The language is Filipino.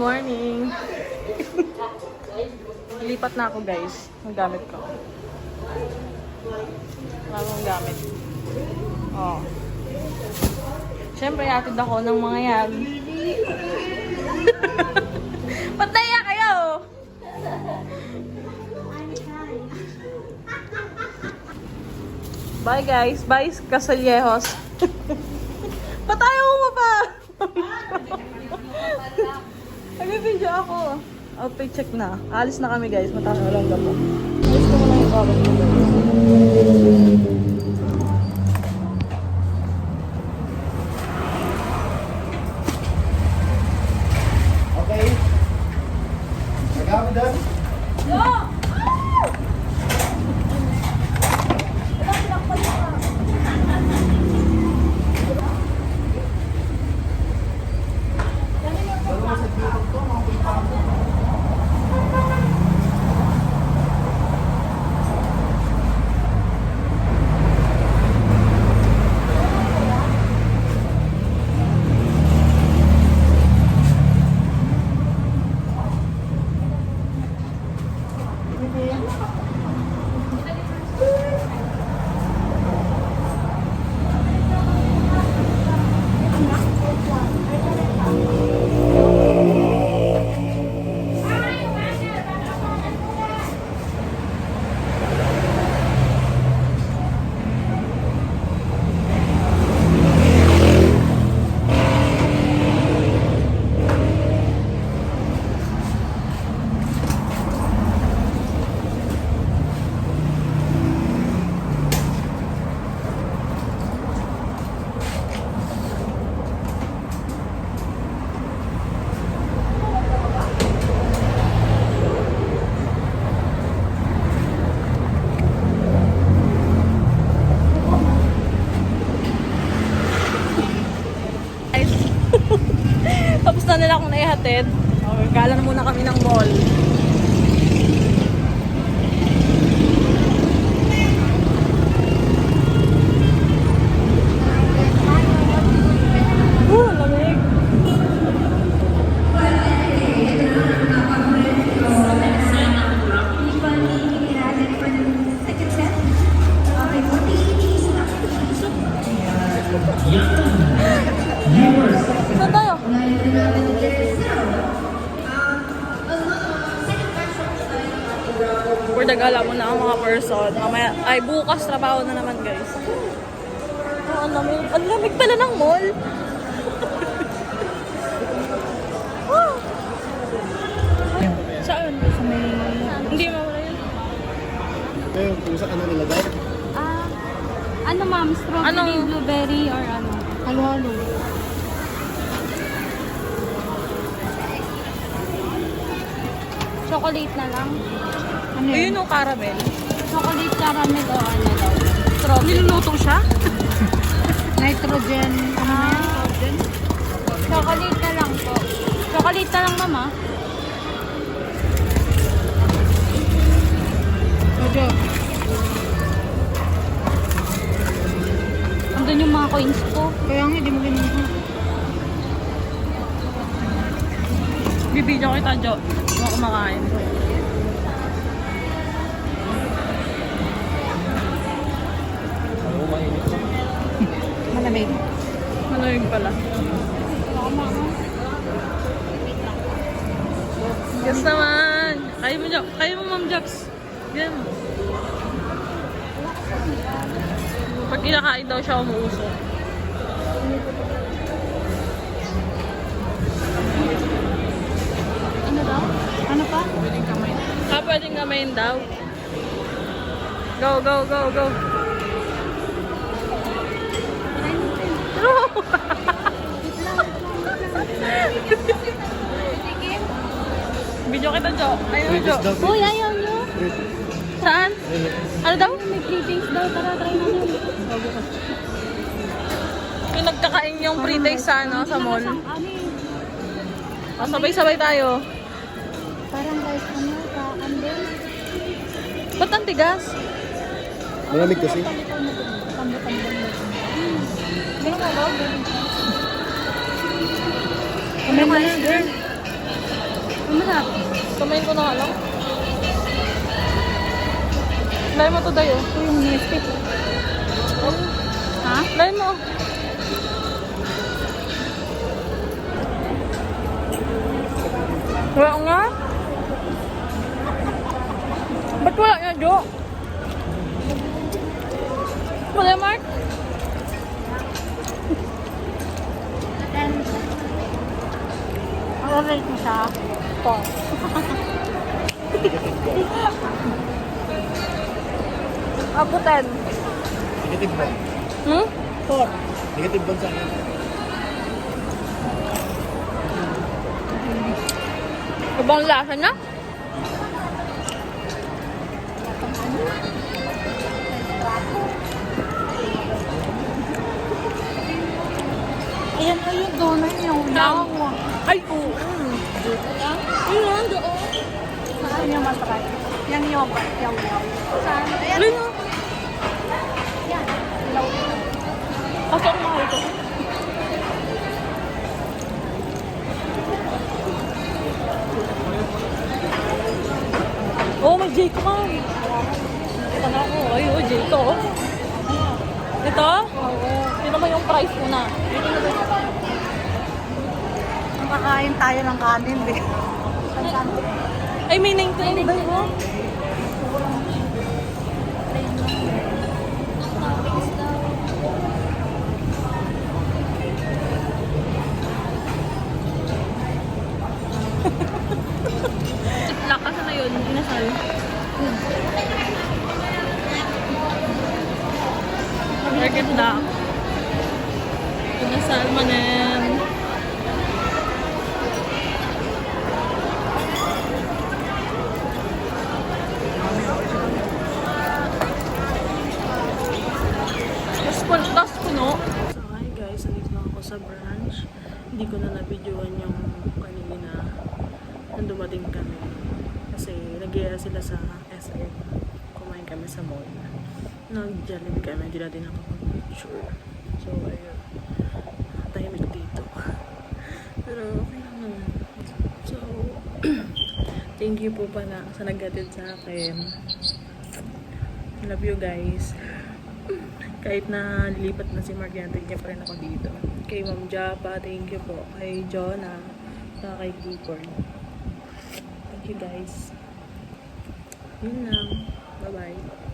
morning. Lipat na ako guys. Ang gamit ko. Akong gamit. Oh. Siyempre, atid ako ng mga yan. Ba't naiyak kayo? Bye guys. Bye Casaljejos. Ba't ayaw mo pa? Nag-video ako. Outfit check na. Alis na kami guys. Mataas na lang po. Alis ko muna yung bawat ko guys. Okay. Nagkakami doon? Guys. Tapos na nila akong naihatid. Okay, gala na muna kami ng mall. Uh, For the gala muna ang mga person. Mamaya, ay bukas trabaho na naman guys. Oh, ang lamig. Ang lamig pala ng mall. Ah. Saan? Sa may... Hindi mawala yun. Ito yung kung saan ano nilagay. Ah, ano ma'am? Strawberry, Anong- blueberry, or ano? Halo-halo. Chocolate na lang. Ano yun? Ayun yung caramel. Chocolate caramel o ano daw? Strawberry. Niluluto siya? Nitrogen. Ano na yan? Nitrogen? Chocolate na lang po. Chocolate na lang mama. Jojo. Andun yung mga coins ko. Kaya nga, di mo ganyan. Bibidyo kita, Jo. Mga kumakain. Malamig pala. Yes naman. Kaya mo, Jo. Kaya mo, Ma'am Jax. Yan. Pag kinakain daw siya, umuusok. Ano daw? Ano pa? Pwedeng kamay. Ah, pwedeng kamayin daw. Go, go, go, go. Video kita, Jo. Ayun, Jo. Daw. Uy, ayaw nyo. Saan? Ano daw? May clippings daw. Tara, try natin. Yung nagkakain yung pre-taste sa, ano, sa mall. Ano. Oh, sabay-sabay tayo. Parang guys, ano, ka, andin. Ba't ang tigas? Malamig kasi. Tambo-tambo. Ganun ka ba? Ano na, girl? Ano na? Kumain ko na nga lang. Lay mo to dayo. Ito yung nestic. Ha? Lay mo. Wala nga. Ba't wala niya, Jo? Wala, Mark? Then, ang rate mo siya. Ito. Ako 10. Negative ba? Hmm? 4. Negative ba sa akin? Ibang lasa niya? Ayan na yung donut niya. Tama. Wow. Ay, oo. Ayun nga, doon. Saan yung masarap? Yan yung yaw yaw. Saan? Ayan. Nga. Yan. Ako mahal ko. Oh, may Jayco ka. Ito na ako. Ay, oh, Jayco. Ito? Oo. Ito naman yung price ko na. Makakain tayo ng kanin, eh. Ay, may name to yun. Ba Lakas na yun, inasal. Market na. Inasal manen. Tapos pun tapos puno. So hi guys, nandito na ako sa branch. Hindi ko na na-videoan yung kanina nung dumating kami. Kasi nag sila sa SM. Kumain kami sa mall. Nag-jollibee kami, hindi natin nakapag-picture. So ayun, tahimik dito. Pero okay lang. So, thank you po pala sa naggatid sa akin. Love you guys kahit na lilipat na si Mark yan, you pa rin ako dito. Kay Ma'am Japa, thank you po. Kay Jonah, saka kay Clifford. Thank you guys. Yun lang. Bye-bye.